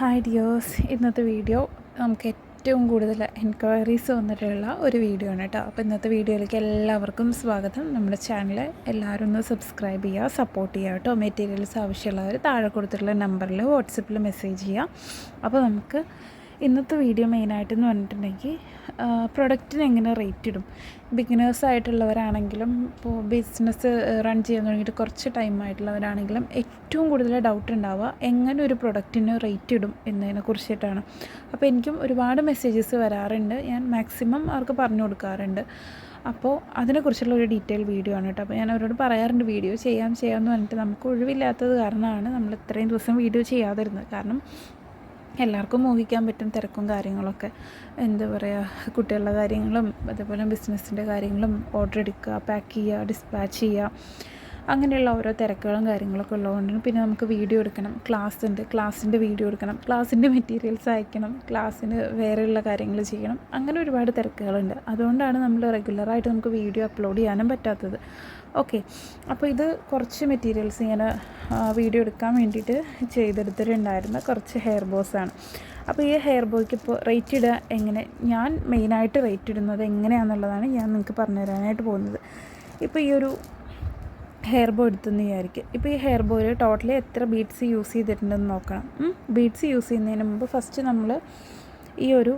Hi ഡിയോസ് ഇന്നത്തെ video നമുക്ക് ഏറ്റവും കൂടുതൽ എൻക്വയറീസ് വന്നിട്ടുള്ള ഒരു വീഡിയോ ആണ് കേട്ടോ. അപ്പോൾ ഇന്നത്തെ വീഡിയോയിലേക്ക് എല്ലാവർക്കും സ്വാഗതം. നമ്മുടെ ചാനൽ എല്ലാവരും ഒന്ന് സബ്സ്ക്രൈബ് ചെയ്യുക സപ്പോർട്ട് ചെയ്യുക കേട്ടോ. മെറ്റീരിയൽസ് ആവശ്യമുള്ളവർ താഴെ കൊടുത്തിട്ടുള്ള നമ്പറിൽ വാട്സപ്പിൽ മെസ്സേജ് ചെയ്യുക. അപ്പോൾ നമുക്ക് ഇന്നത്തെ വീഡിയോ മെയിനായിട്ടെന്ന് പറഞ്ഞിട്ടുണ്ടെങ്കിൽ പ്രൊഡക്റ്റിന് എങ്ങനെ റേറ്റ് ഇടും? ബിഗിനേഴ്സ് ആയിട്ടുള്ളവരാണെങ്കിലും ഇപ്പോൾ ബിസിനസ് റൺ ചെയ്യാൻ തുടങ്ങിയിട്ട് കുറച്ച് ടൈം ആയിട്ടുള്ളവരാണെങ്കിലും ഏറ്റവും കൂടുതൽ ഡൗട്ട് ഉണ്ടാവുക എങ്ങനെ ഒരു പ്രൊഡക്റ്റിന് റേറ്റ് ഇടും എന്നതിനെ കുറിച്ചിട്ടാണ്. അപ്പോൾ എനിക്കും ഒരുപാട് മെസ്സേജസ് വരാറുണ്ട്. ഞാൻ മാക്സിമം അവർക്ക് പറഞ്ഞു കൊടുക്കാറുണ്ട്. അപ്പോൾ അതിനെക്കുറിച്ചുള്ള ഒരു ഡീറ്റെയിൽ വീഡിയോ ആണ് കേട്ടോ. അപ്പോൾ ഞാൻ അവരോട് പറയാറുണ്ട് വീഡിയോ ചെയ്യാം ചെയ്യാമെന്ന് പറഞ്ഞിട്ട് നമുക്ക് ഒഴിവില്ലാത്തത് കാരണമാണ് നമ്മൾ ഇത്രയും ദിവസം വീഡിയോ ചെയ്യാതിരുന്നത്. കാരണം എല്ലാവർക്കും മോഹിക്കാൻ പറ്റും തിരക്കും കാര്യങ്ങളൊക്കെ. എന്താ പറയുക കുട്ടികളുടെ കാര്യങ്ങളും അതേപോലെ ബിസിനസ്സിന്റെ കാര്യങ്ങളും ഓർഡർ എടുക്കുക പാക്ക് ചെയ്യുക ഡിസ്പാച്ച് ചെയ്യുക. അങ്ങനെയുള്ള ഓരോ തിരക്കുകളും കാര്യങ്ങളൊക്കെ ഉള്ളതുകൊണ്ടാണ്. പിന്നെ നമുക്ക് വീഡിയോ എടുക്കണം ക്ലാസ് ഉണ്ട്. ക്ലാസ്സിന്റെ വീഡിയോ എടുക്കണം. ക്ലാസ്സിന്റെ മെറ്റീരിയൽസ് അയക്കണം. ക്ലാസ്സിന് വേറെയുള്ള കാര്യങ്ങൾ ചെയ്യണം. അങ്ങനെ ഒരുപാട് തിരക്കുകളുണ്ട്. അതുകൊണ്ടാണ് നമ്മൾ റെഗുലറായിട്ട് നമുക്ക് വീഡിയോ അപ്ലോഡ് ചെയ്യാനും പറ്റാത്തത്. ഓക്കെ അപ്പോൾ ഇത് കുറച്ച് മെറ്റീരിയൽസ് ഇങ്ങനെ വീഡിയോ എടുക്കാൻ വേണ്ടിയിട്ട് ചെയ്തെടുത്തിട്ടുണ്ടായിരുന്ന കുറച്ച് ഹെയർ ബോസാണ് അപ്പോൾ ഈ ഹെയർ ബോയ്ക്ക് ഇപ്പോൾ റേറ്റ് ഇടുക എങ്ങനെ? ഞാൻ മെയിനായിട്ട് റേറ്റ് ഇടുന്നത് എങ്ങനെയാണെന്നുള്ളതാണ് ഞാൻ നിങ്ങൾക്ക് പറഞ്ഞു തരാനായിട്ട് പോകുന്നത്. ഇപ്പോൾ ഈ ഒരു ഹെയർ ബോ എടുത്തെന്ന് വിചാരിക്കും. ഇപ്പോൾ ഈ ഹെയർ ബോയിൽ ടോട്ടലി എത്ര ബീഡ്സ് യൂസ് ചെയ്തിട്ടുണ്ടെന്ന് നോക്കണം. ബീഡ്സ് യൂസ് ചെയ്യുന്നതിന് മുമ്പ് ഫസ്റ്റ് നമ്മൾ ഈ ഒരു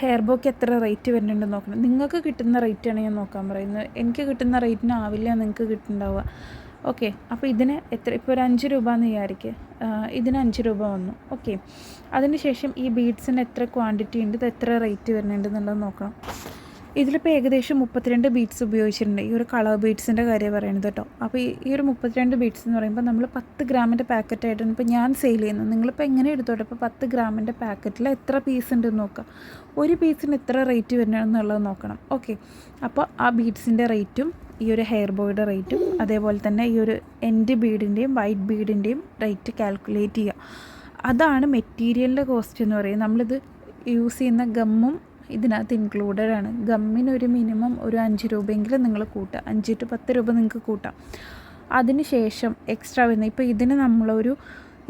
ഹെയർ ബോക്ക് എത്ര റേറ്റ് വരുന്നുണ്ടെന്ന് നോക്കണം. നിങ്ങൾക്ക് കിട്ടുന്ന റേറ്റാണ് ഞാൻ നോക്കാൻ പറയുന്നത്. എനിക്ക് കിട്ടുന്ന റേറ്റിന് ആവില്ല നിങ്ങൾക്ക് കിട്ടുന്നുണ്ടാവുക. ഓക്കെ അപ്പോൾ ഇതിന് എത്ര ഇപ്പോൾ ഒരു അഞ്ച് രൂപ എന്ന് വിചാരിക്കുക ഇതിന് അഞ്ച് രൂപ വന്നു. ഓക്കെ അതിന് ശേഷം ഈ ബീഡ്സിന് എത്ര ക്വാണ്ടിറ്റി ഉണ്ട് ഇത് എത്ര റേറ്റ് വരുന്നുണ്ട് എന്നുള്ളത് നോക്കണം. ഇതിലിപ്പോൾ ഏകദേശം മുപ്പത്തിരണ്ട് ബീറ്റ്സ് ഉപയോഗിച്ചിട്ടുണ്ട്. ഈ ഒരു കളർ ബീറ്റ്സിന്റെ കാര്യം പറയുന്നത് കേട്ടോ. അപ്പോൾ ഈ ഒരു മുപ്പത്തിരണ്ട് ബീറ്റ്സ് എന്ന് പറയുമ്പോൾ നമ്മൾ പത്ത് ഗ്രാമിന്റെ പാക്കറ്റായിട്ടാണ് ഇപ്പോൾ ഞാൻ സെയിൽ ചെയ്യുന്നത്. നിങ്ങളിപ്പോൾ എങ്ങനെ എടുത്തോട്ടെ? ഇപ്പോൾ പത്ത് ഗ്രാമിന്റെ പാക്കറ്റിൽ എത്ര പീസ് ഉണ്ട് നോക്കുക ഒരു പീസിന് എത്ര റേറ്റ് വരുന്നതെന്നുള്ളത് നോക്കണം. ഓക്കെ അപ്പോൾ ആ ബീഡ്സിന്റെ റേറ്റും ഈ ഒരു ഹെയർ ബോയുടെ റേറ്റും അതേപോലെ തന്നെ ഈ ഒരു എൻഡ് ബീഡിന്റെയും വൈറ്റ് ബീഡിന്റെയും റേറ്റ് കാൽക്കുലേറ്റ് ചെയ്യുക. അതാണ് മെറ്റീരിയലിന്റെ കോസ്റ്റ് എന്ന് പറയുന്നത്. നമ്മളിത് യൂസ് ചെയ്യുന്ന ഗമ്മും ഇതിനകത്ത് ഇൻക്ലൂഡഡ് ആണ്. ഗമ്മിന് ഒരു മിനിമം ഒരു അഞ്ച് രൂപയെങ്കിലും നിങ്ങൾ കൂട്ടുക അഞ്ച് ടു പത്ത് രൂപ നിങ്ങൾക്ക് കൂട്ടാം. അതിന് ശേഷം എക്സ്ട്രാ വരുന്ന ഇപ്പോൾ ഇതിന് നമ്മളൊരു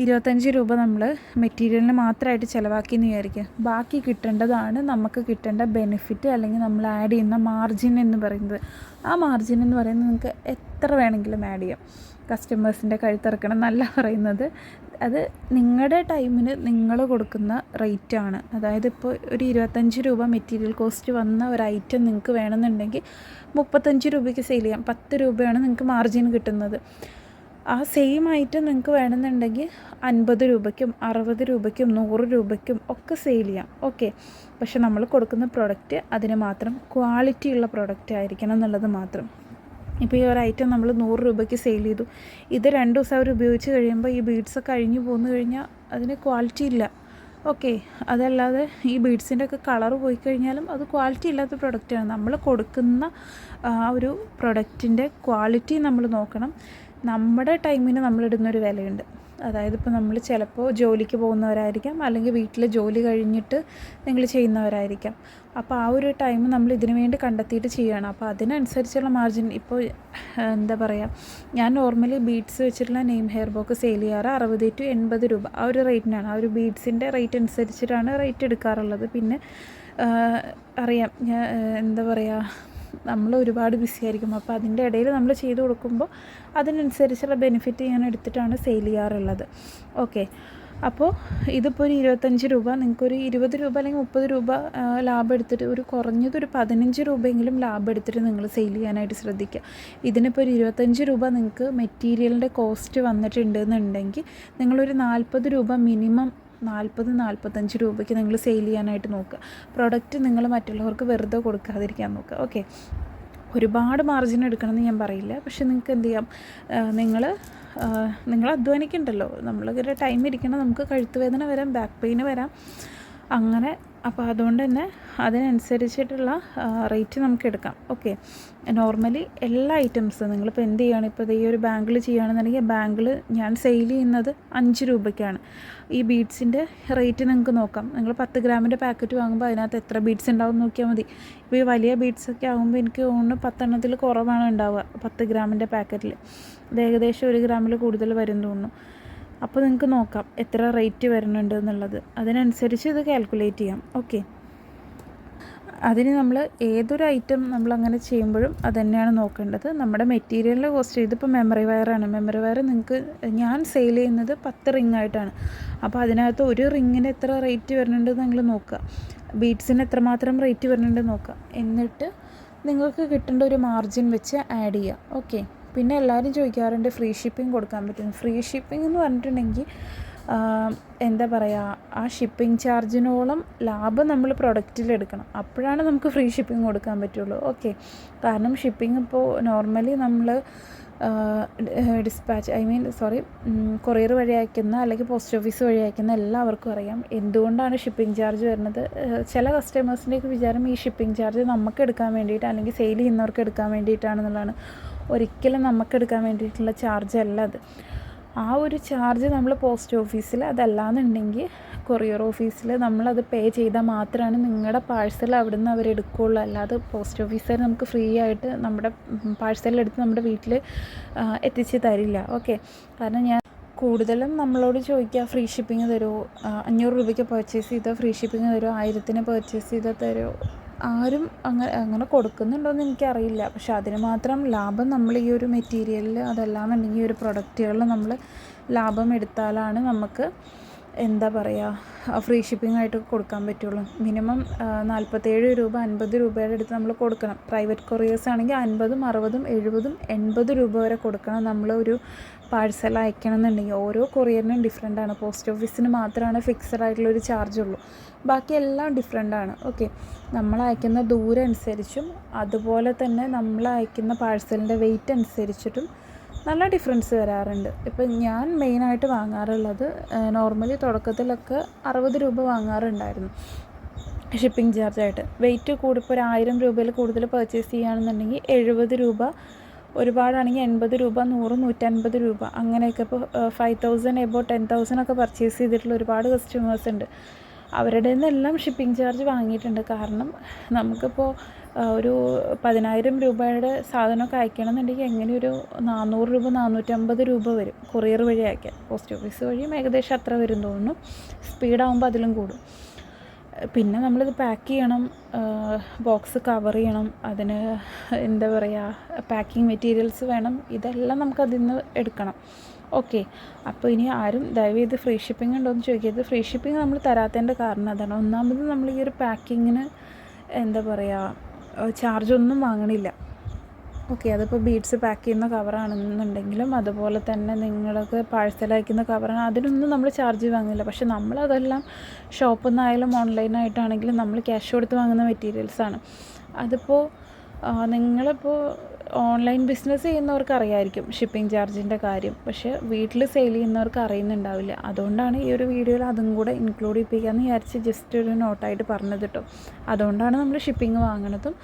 ഇരുപത്തഞ്ച് രൂപ നമ്മൾ മെറ്റീരിയലിന് മാത്രമായിട്ട് ചിലവാക്കി എന്ന് വിചാരിക്കുക ബാക്കി കിട്ടേണ്ടതാണ് നമുക്ക് കിട്ടേണ്ട ബെനിഫിറ്റ് അല്ലെങ്കിൽ നമ്മൾ ആഡ് ചെയ്യുന്ന മാർജിൻ എന്ന് പറയുന്നത്. ആ മാർജിൻ എന്ന് പറയുന്നത് നിങ്ങൾക്ക് എത്ര വേണമെങ്കിലും ആഡ് ചെയ്യാം. കസ്റ്റമേഴ്സിന്റെ കഴുത്തിറക്കണം എന്നല്ല പറയുന്നത്. അത് നിങ്ങളുടെ ടൈമിന് നിങ്ങൾ കൊടുക്കുന്ന റേറ്റാണ് അതായത് ഇപ്പോൾ ഒരു ഇരുപത്തഞ്ച് രൂപ മെറ്റീരിയൽ കോസ്റ്റ് വന്ന ഒരു ഐറ്റം നിങ്ങൾക്ക് വേണമെന്നുണ്ടെങ്കിൽ മുപ്പത്തഞ്ച് രൂപയ്ക്ക് സെയിൽ ചെയ്യാം. പത്ത് രൂപയാണ് നിങ്ങൾക്ക് മാർജിൻ കിട്ടുന്നത്. ആ സെയിം ഐറ്റം നിങ്ങൾക്ക് വേണമെന്നുണ്ടെങ്കിൽ അൻപത് രൂപയ്ക്കും അറുപത് രൂപയ്ക്കും നൂറ് രൂപയ്ക്കും ഒക്കെ സെയിൽ ചെയ്യാം. ഓക്കെ പക്ഷെ നമ്മൾ കൊടുക്കുന്ന പ്രോഡക്റ്റ് അതിന് മാത്രം ക്വാളിറ്റി ഉള്ള പ്രൊഡക്റ്റ് ആയിരിക്കണം എന്നുള്ളത് മാത്രം. ഇപ്പോൾ ഈ ഒരു ഐറ്റം നമ്മൾ നൂറ് രൂപയ്ക്ക് സെയിൽ ചെയ്തു. ഇത് രണ്ട് ദിവസം അവർ ഉപയോഗിച്ച് കഴിയുമ്പോൾ ഈ ബീഡ്സൊക്കെ അഴിഞ്ഞു പോന്നു കഴിഞ്ഞാൽ അതിന് ക്വാളിറ്റി ഇല്ല. ഓക്കെ അതല്ലാതെ ഈ ബീഡ്സിന്റെ ഒക്കെ കളർ പോയി കഴിഞ്ഞാലും അത് ക്വാളിറ്റി ഇല്ലാത്ത പ്രൊഡക്റ്റാണ് നമ്മൾ കൊടുക്കുന്ന ആ ഒരു പ്രൊഡക്റ്റിന്റെ ക്വാളിറ്റി നമ്മൾ നോക്കണം. നമ്മുടെ ടൈമിന് നമ്മളിടുന്നൊരു വിലയുണ്ട്. അതായത് ഇപ്പോൾ നമ്മൾ ചിലപ്പോൾ ജോലിക്ക് പോകുന്നവരായിരിക്കാം അല്ലെങ്കിൽ വീട്ടിൽ ജോലി കഴിഞ്ഞിട്ട് നിങ്ങൾ ചെയ്യുന്നവരായിരിക്കാം. അപ്പോൾ ആ ഒരു ടൈം നമ്മൾ ഇതിനു വേണ്ടി കണ്ടെത്തിയിട്ട് ചെയ്യണം. അപ്പോൾ അതിനനുസരിച്ചുള്ള മാർജിൻ ഇപ്പോൾ എന്താ പറയുക ഞാൻ നോർമലി ബീഡ്സ് വെച്ചിട്ടുള്ള നെയിം ഹെയർ ബോക്ക് സെയിൽ ചെയ്യാറ് അറുപത് ടു എൺപത് രൂപ. ആ ഒരു റേറ്റിനാണ് ആ ഒരു ബീഡ്സിന്റെ റേറ്റ് അനുസരിച്ചിട്ടാണ് റേറ്റ് എടുക്കാറുള്ളത്. പിന്നെ അറിയാം എന്താ പറയുക നമ്മൾ ഒരുപാട് ബിസി ആയിരിക്കും. അപ്പോൾ അതിന്റെ ഇടയിൽ നമ്മൾ ചെയ്ത് കൊടുക്കുമ്പോൾ അതിനനുസരിച്ചുള്ള ബെനിഫിറ്റ് ഞാൻ എടുത്തിട്ടാണ് സെയിൽ ചെയ്യാറുള്ളത്. ഓക്കെ അപ്പോൾ ഇതിപ്പോൾ ഒരു ഇരുപത്തഞ്ച് രൂപ നിങ്ങൾക്കൊരു ഇരുപത് രൂപ അല്ലെങ്കിൽ മുപ്പത് രൂപ ലാഭം എടുത്തിട്ട് ഒരു കുറഞ്ഞത് ഒരു പതിനഞ്ച് രൂപയെങ്കിലും ലാഭം എടുത്തിട്ട് നിങ്ങൾ സെയിൽ ചെയ്യാനായിട്ട് ശ്രദ്ധിക്കുക. ഇതിനിപ്പോൾ ഒരു ഇരുപത്തഞ്ച് രൂപ നിങ്ങൾക്ക് മെറ്റീരിയലിന്റെ കോസ്റ്റ് വന്നിട്ടുണ്ടെന്നുണ്ടെങ്കിൽ നിങ്ങളൊരു നാൽപ്പത് രൂപ മിനിമം നാൽപ്പത് നാൽപ്പത്തഞ്ച് രൂപയ്ക്ക് നിങ്ങൾ സെയിൽ ചെയ്യാനായിട്ട് നോക്കുക. പ്രൊഡക്റ്റ് നിങ്ങൾ മറ്റുള്ളവർക്ക് വെറുതെ കൊടുക്കാതിരിക്കാൻ നോക്കുക. ഓക്കെ ഒരുപാട് മാർജിൻ എടുക്കണമെന്ന് ഞാൻ പറയില്ല. പക്ഷെ നിങ്ങൾക്ക് എന്ത് ചെയ്യാം? നിങ്ങൾ നിങ്ങൾ അധ്വാനിക്കണ്ടല്ലോ. നമ്മളിങ്ങനെ ടൈം ഇരിക്കണം. നമുക്ക് കഴുത്ത് വേദന വരാം ബാക്ക് പെയിന് വരാം. അങ്ങനെ അപ്പോൾ അതുകൊണ്ട് തന്നെ അതിനനുസരിച്ചിട്ടുള്ള റേറ്റ് നമുക്ക് എടുക്കാം. ഓക്കെ. നോർമലി എല്ലാ ഐറ്റംസും നിങ്ങളിപ്പോൾ എന്ത് ചെയ്യുകയാണ്? ഇപ്പോൾ ഈ ഒരു ബാങ്കിൽ ചെയ്യുകയാണെന്നുണ്ടെങ്കിൽ ബാങ്കിൽ ഞാൻ സെയിൽ ചെയ്യുന്നത് അഞ്ച് രൂപയ്ക്കാണ്. ഈ ബീഡ്സിന്റെ റേറ്റ് നിങ്ങൾക്ക് നോക്കാം. നിങ്ങൾ പത്ത് ഗ്രാമിന്റെ പാക്കറ്റ് വാങ്ങുമ്പോൾ അതിനകത്ത് എത്ര ബീഡ്സ് ഉണ്ടാവും നോക്കിയാൽ മതി. ഇപ്പോൾ ഈ വലിയ ബീഡ്സൊക്കെ ആകുമ്പോൾ എനിക്ക് തോന്നുന്നു പത്തെണ്ണത്തിൽ കുറവാണ് ഉണ്ടാവുക പത്ത് ഗ്രാമിന്റെ പാക്കറ്റിൽ. ഇത് ഏകദേശം ഒരു ഗ്രാമിൽ കൂടുതൽ വരും തോന്നുന്നു. അപ്പോൾ നിങ്ങൾക്ക് നോക്കാം എത്ര റേറ്റ് വരുന്നുണ്ട് എന്നുള്ളത്. അതിനനുസരിച്ച് ഇത് കാൽക്കുലേറ്റ് ചെയ്യാം. ഓക്കെ അതിന് നമ്മൾ ഏതൊരു ഐറ്റം നമ്മൾ അങ്ങനെ ചെയ്യുമ്പോഴും അത് തന്നെയാണ് നോക്കേണ്ടത്. നമ്മുടെ മെറ്റീരിയലിന്റെ കോസ്റ്റ് ഇതിപ്പോൾ മെമ്മറി വയറാണ് മെമ്മറി വയർ നിങ്ങൾക്ക് ഞാൻ സെയിൽ ചെയ്യുന്നത് പത്ത് റിംഗ് ആയിട്ടാണ്. അപ്പോൾ അതിനകത്ത് ഒരു റിങ്ങിന് എത്ര റേറ്റ് വരുന്നുണ്ട് നിങ്ങൾ നോക്കുക ബീഡ്സിന് എത്രമാത്രം റേറ്റ് വരുന്നുണ്ട് നോക്കുക എന്നിട്ട് നിങ്ങൾക്ക് കിട്ടേണ്ട ഒരു മാർജിൻ വെച്ച് ആഡ് ചെയ്യുക ഓക്കെ പിന്നെ എല്ലാവരും ചോദിക്കാറുണ്ട് ഫ്രീ ഷിപ്പിംഗ് കൊടുക്കാൻ പറ്റും. ഫ്രീ ഷിപ്പിംഗ് എന്ന് പറഞ്ഞിട്ടുണ്ടെങ്കിൽ എന്താ പറയുക ആ ഷിപ്പിംഗ് ചാർജിനോളം ലാഭം നമ്മൾ പ്രൊഡക്റ്റിൽ എടുക്കണം. അപ്പോഴാണ് നമുക്ക് ഫ്രീ ഷിപ്പിംഗ് കൊടുക്കാൻ പറ്റുള്ളൂ. ഓക്കെ. കാരണം ഷിപ്പിംഗ് ഇപ്പോൾ നോർമലി നമ്മൾ dispatch I mean sorry courier വഴി അയക്കുന്ന അല്ലെങ്കിൽ പോസ്റ്റ് ഓഫീസ് വഴി അയക്കുന്ന എല്ലാവർക്കും അറിയാം. എന്തുകൊണ്ടാണ് ഷിപ്പിംഗ് ചാർജ് വരുന്നത്? ചില കസ്റ്റമേഴ്സിന്റെയൊക്കെ വിചാരം ഈ ഷിപ്പിംഗ് ചാർജ് നമുക്ക് എടുക്കാൻ വേണ്ടിയിട്ട് അല്ലെങ്കിൽ സെയിൽ ചെയ്യുന്നവർക്ക് എടുക്കാൻ വേണ്ടിയിട്ടാണെന്നുള്ളതാണ്. ഒരിക്കലും നമുക്ക് എടുക്കാൻ വേണ്ടിയിട്ടുള്ള ചാർജ് അല്ല അത്. ആ ഒരു ചാർജ് നമ്മൾ പോസ്റ്റ് ഓഫീസിൽ അതല്ലാന്നുണ്ടെങ്കിൽ കൊറിയർ ഓഫീസിൽ നമ്മളത് പേ ചെയ്താൽ മാത്രമാണ് നിങ്ങളുടെ പാഴ്സൽ അവിടെ നിന്ന് അവർ എടുക്കുകയുള്ളൂ അല്ലാതെ പോസ്റ്റ് ഓഫീസർ നമുക്ക് ഫ്രീ ആയിട്ട് നമ്മുടെ പാഴ്സലെടുത്ത് നമ്മുടെ വീട്ടിൽ എത്തിച്ച് തരില്ല. ഓക്കെ കാരണം ഞാൻ കൂടുതലും നമ്മളോട് ചോദിക്കുക ഫ്രീ ഷിപ്പിംഗ് തരുമോ അഞ്ഞൂറ് രൂപയ്ക്ക് പർച്ചേസ് ചെയ്താൽ ഫ്രീ ഷിപ്പിംഗ് തരുമോ ആയിരത്തിന് പർച്ചേസ് ചെയ്താൽ തരുമോ ആരും അങ്ങനെ അങ്ങനെ കൊടുക്കുന്നുണ്ടോയെന്ന് എനിക്കറിയില്ല. പക്ഷെ അതിന് മാത്രം ലാഭം നമ്മൾ ഈ ഒരു മെറ്റീരിയലിൽ അതല്ലാന്നുണ്ടെങ്കിൽ ഈ ഒരു പ്രൊഡക്റ്റുകളിൽ നമ്മൾ ലാഭം എടുത്താലാണ് നമുക്ക് എന്താ പറയുക ഫ്രീ ഷിപ്പിംഗ് ആയിട്ട് കൊടുക്കാൻ പറ്റുള്ളൂ. മിനിമം നാൽപ്പത്തേഴ് രൂപ അൻപത് രൂപയുടെ അടുത്ത് നമ്മൾ കൊടുക്കണം. പ്രൈവറ്റ് കൊറിയേഴ്സ് ആണെങ്കിൽ അൻപതും അറുപതും എഴുപതും എൺപത് രൂപ വരെ കൊടുക്കണം നമ്മൾ ഒരു പാഴ്സൽ അയക്കണം എന്നുണ്ടെങ്കിൽ ഓരോ കൊറിയറിനും ഡിഫറെന്റ് ആണ്. പോസ്റ്റ് ഓഫീസിന് മാത്രമാണ് ഫിക്സഡ് ആയിട്ടുള്ള ഒരു ചാർജ് ഉള്ളൂ. ബാക്കി എല്ലാം ഡിഫറെന്റ് ആണ്. ഓക്കെ നമ്മൾ അയക്കുന്ന ദൂരം അനുസരിച്ചും അതുപോലെ തന്നെ നമ്മൾ അയക്കുന്ന പാഴ്സലിന്റെ വെയിറ്റ് അനുസരിച്ചിട്ടും നല്ല ഡിഫറൻസ് വരാറുണ്ട്. ഇപ്പം ഞാൻ മെയിനായിട്ട് വാങ്ങാറുള്ളത് നോർമലി തുടക്കത്തിലൊക്കെ അറുപത് രൂപ വാങ്ങാറുണ്ടായിരുന്നു. ഷിപ്പിംഗ് ചാർജായിട്ട് വെയിറ്റ് കൂടിപ്പോൾ ഒരു ആയിരം രൂപയിൽ കൂടുതൽ പർച്ചേസ് ചെയ്യുകയാണെന്നുണ്ടെങ്കിൽ എഴുപത് രൂപ ഒരുപാടാണെങ്കിൽ എൺപത് രൂപ നൂറ് നൂറ്റൻപത് രൂപ അങ്ങനെയൊക്കെ ഇപ്പോൾ five thousand above ten thousand ഒക്കെ പർച്ചേസ് ചെയ്തിട്ടുള്ള ഒരുപാട് കസ്റ്റമേഴ്സ് ഉണ്ട്. അവരുടെ നിന്നെല്ലാം ഷിപ്പിംഗ് ചാർജ് വാങ്ങിയിട്ടുണ്ട്. കാരണം നമുക്കിപ്പോൾ ഒരു പതിനായിരം രൂപയുടെ സാധനമൊക്കെ അയക്കണമെന്നുണ്ടെങ്കിൽ എങ്ങനെ ഒരു നാനൂറ് രൂപ നാനൂറ്റമ്പത് രൂപ വരും കൊറിയർ വഴി അയക്കാൻ. പോസ്റ്റ് ഓഫീസ് വഴിയും ഏകദേശം അത്ര വരും തോന്നുന്നു. സ്പീഡാകുമ്പോൾ അതിലും കൂടും. പിന്നെ നമ്മളിത് പാക്ക് ചെയ്യണം ബോക്സ് കവർ ചെയ്യണം അതിന് എന്താ പറയുക പാക്കിംഗ് മെറ്റീരിയൽസ് വേണം ഇതെല്ലാം നമുക്ക് അതിൽ നിന്ന് എടുക്കണം. ഓക്കെ. അപ്പോൾ ഇനി ആരും ദയവ് ചെയ്ത് ഫ്രീ ഷിപ്പിംഗ് ഉണ്ടോ എന്ന് ചോദിക്കരുത്. ഫ്രീ ഷിപ്പിംഗ് നമ്മൾ തരാത്തതിന്റെ കാരണം അതാണ്. ഒന്നാമത് നമ്മൾ ഈ ഒരു പാക്കിങ്ങിന് എന്താ പറയുക ചാർജ് ഒന്നും വാങ്ങണില്ല. ഓക്കെ അതിപ്പോൾ ബീഡ്സ് പാക്ക് ചെയ്യുന്ന കവറാണെന്നുണ്ടെങ്കിലും അതുപോലെ തന്നെ നിങ്ങൾക്ക് പാഴ്സൽ അയക്കുന്ന കവറാണ്. അതിനൊന്നും നമ്മൾ ചാർജ് വാങ്ങില്ല പക്ഷെ നമ്മളതെല്ലാം ഷോപ്പിൽ നിന്നായാലും ഓൺലൈനായിട്ടാണെങ്കിലും നമ്മൾ ക്യാഷ് കൊടുത്ത് വാങ്ങുന്ന മെറ്റീരിയൽസാണ്. അതിപ്പോൾ നിങ്ങളിപ്പോൾ ഓൺലൈൻ ബിസിനസ് ചെയ്യുന്നവർക്ക് അറിയായിരിക്കും ഷിപ്പിംഗ് ചാർജിന്റെ കാര്യം. പക്ഷേ വീട്ടിൽ സെയിൽ ചെയ്യുന്നവർക്ക് അറിയുന്നുണ്ടാവില്ല. അതുകൊണ്ടാണ് ഈ ഒരു വീഡിയോയിൽ അതും കൂടെ ഇൻക്ലൂഡ് ചെയ്യിപ്പിക്കാമെന്ന് വിചാരിച്ച് ജസ്റ്റ് ഒരു നോട്ടായിട്ട് പറഞ്ഞത് കേട്ടോ അതുകൊണ്ടാണ് നമ്മൾ ഷിപ്പിംഗ് വാങ്ങണതും.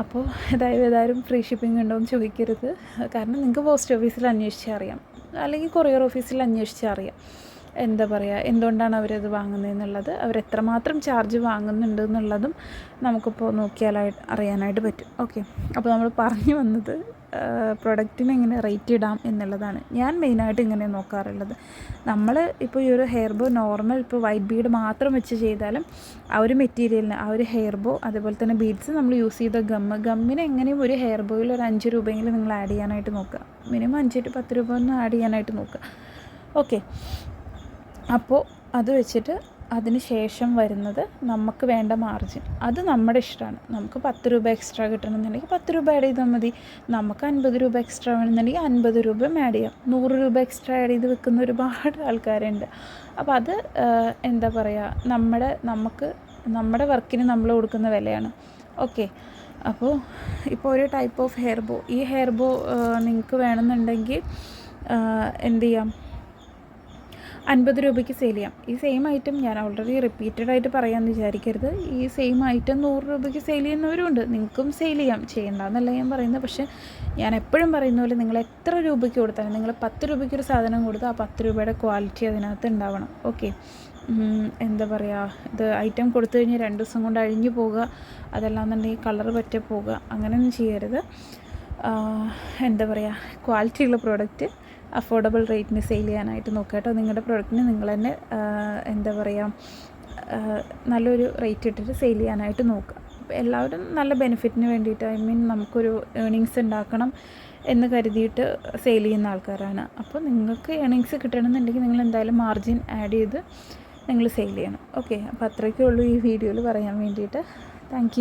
അപ്പോൾ ഏതായാലും ഏതായാലും ഫ്രീ ഷിപ്പിംഗ് ഉണ്ടോ എന്ന് ചോദിക്കരുത്. കാരണം നിങ്ങൾക്ക് പോസ്റ്റ് ഓഫീസിൽ അന്വേഷിച്ചാൽ അറിയാം. അല്ലെങ്കിൽ കൊറിയർ ഓഫീസിൽ അന്വേഷിച്ചാൽ അറിയാം. എന്താ പറയുക എന്തുകൊണ്ടാണ് അവരത് വാങ്ങുന്നതെന്നുള്ളത് അവരെത്രമാത്രം ചാർജ് വാങ്ങുന്നുണ്ട് എന്നുള്ളതും നമുക്കിപ്പോൾ നോക്കിയാലായിട്ട് അറിയാനായിട്ട് പറ്റും. ഓക്കെ അപ്പോൾ നമ്മൾ പറഞ്ഞു വന്നത് പ്രൊഡക്റ്റിന് എങ്ങനെ റേറ്റ് ഇടാം എന്നുള്ളതാണ്. ഞാൻ മെയിനായിട്ട് ഇങ്ങനെ നോക്കാറുള്ളത്. നമ്മൾ ഇപ്പോൾ ഈ ഒരു ഹെയർ ബോ നോർമൽ ഇപ്പോൾ വൈറ്റ് ബീഡ് മാത്രം വെച്ച് ചെയ്താലും ആ ഒരു മെറ്റീരിയലിന് ആ ഒരു ഹെയർ ബോ അതുപോലെ തന്നെ ബീഡ്സ് നമ്മൾ യൂസ് ചെയ്ത ഗമ്മ് ഗമ്മിന് എങ്ങനെയും ഒരു ഹെയർ ബോയിൽ ഒരു അഞ്ച് രൂപയെങ്കിലും നിങ്ങൾ ആഡ് ചെയ്യാനായിട്ട് നോക്കുക. മിനിമം അഞ്ച് ടു പത്ത് രൂപ ഒന്ന് ആഡ് ചെയ്യാനായിട്ട് നോക്കുക. ഓക്കെ അപ്പോൾ അത് വെച്ചിട്ട് അതിന് ശേഷം വരുന്നത് നമുക്ക് വേണ്ട മാർജിൻ അത് നമ്മുടെ ഇഷ്ടമാണ്. നമുക്ക് പത്ത് രൂപ എക്സ്ട്രാ കിട്ടണമെന്നുണ്ടെങ്കിൽ പത്ത് രൂപ ആഡ് ചെയ്താൽ മതി. നമുക്ക് അൻപത് രൂപ എക്സ്ട്രാ വേണമെന്നുണ്ടെങ്കിൽ അൻപത് രൂപ ആഡ് ചെയ്യാം. നൂറ് രൂപ എക്സ്ട്രാ ആഡ് ചെയ്ത് വെക്കുന്ന ഒരുപാട് ആൾക്കാരുണ്ട്. അപ്പോൾ അത് എന്താ പറയുക നമ്മുടെ നമുക്ക് നമ്മുടെ വർക്കിന് നമ്മൾ കൊടുക്കുന്ന വിലയാണ്. ഓക്കെ. അപ്പോൾ ഇപ്പോൾ ഒരു ടൈപ്പ് ഓഫ് ഹെയർ ബോ ഈ ഹെയർ ബോ നിങ്ങൾക്ക് വേണമെന്നുണ്ടെങ്കിൽ എന്ത് ചെയ്യാം? അൻപത് രൂപയ്ക്ക് സെയിൽ ചെയ്യാം. ഈ സെയിം ഐറ്റം ഞാൻ ഓൾറെഡി റിപ്പീറ്റഡ് ആയിട്ട് പറയാമെന്ന് വിചാരിക്കരുത്. ഈ സെയിം ഐറ്റം നൂറ് രൂപയ്ക്ക് സെയിൽ ചെയ്യുന്നവരുണ്ട്. നിങ്ങൾക്കും സെയിൽ ചെയ്യാം. ചെയ്യേണ്ടെന്നല്ല ഞാൻ പറയുന്നത്. പക്ഷേ ഞാൻ എപ്പോഴും പറയുന്ന പോലെ നിങ്ങൾ എത്ര രൂപയ്ക്ക് കൊടുത്താലും നിങ്ങൾ പത്ത് രൂപയ്ക്ക് ഒരു സാധനം കൊടുത്താൽ ആ പത്ത് രൂപയുടെ ക്വാളിറ്റി അതിനകത്ത് ഉണ്ടാവണം. ഓക്കെ എന്താ പറയുക ഇത് ഐറ്റം കൊടുത്തു കഴിഞ്ഞാൽ രണ്ട് ദിവസം കൊണ്ട് അഴിഞ്ഞു പോകുക അതല്ലാന്നുണ്ടെങ്കിൽ കളർ പറ്റ പോകുക അങ്ങനെയൊന്നും ചെയ്യരുത്. എന്താ പറയുക ക്വാളിറ്റിയുള്ള പ്രോഡക്റ്റ് അഫോർഡബിൾ റേറ്റിന് സെയിൽ ചെയ്യാനായിട്ട് നോക്കുക കേട്ടോ. നിങ്ങളുടെ പ്രൊഡക്റ്റിന് നിങ്ങൾ തന്നെ എന്താ പറയുക നല്ലൊരു റേറ്റ് ഇട്ടിട്ട് സെയിൽ ചെയ്യാനായിട്ട് നോക്കുക. എല്ലാവരും നല്ല ബെനിഫിറ്റിന് വേണ്ടിയിട്ട് ഐ മീൻ നമുക്കൊരു ഏണിങ്സ് ഉണ്ടാക്കണം എന്ന് കരുതിയിട്ട് സെയിൽ ചെയ്യുന്ന ആൾക്കാരാണ്. അപ്പോൾ നിങ്ങൾക്ക് ഏണിങ്സ് കിട്ടണമെന്നുണ്ടെങ്കിൽ നിങ്ങൾ എന്തായാലും മാർജിൻ ആഡ് ചെയ്ത് നിങ്ങൾ സെയിൽ ചെയ്യണം. ഓക്കെ അപ്പോൾ അത്രയ്ക്കേ ഉള്ളൂ ഈ വീഡിയോയിൽ പറയാൻ വേണ്ടിയിട്ട്. താങ്ക്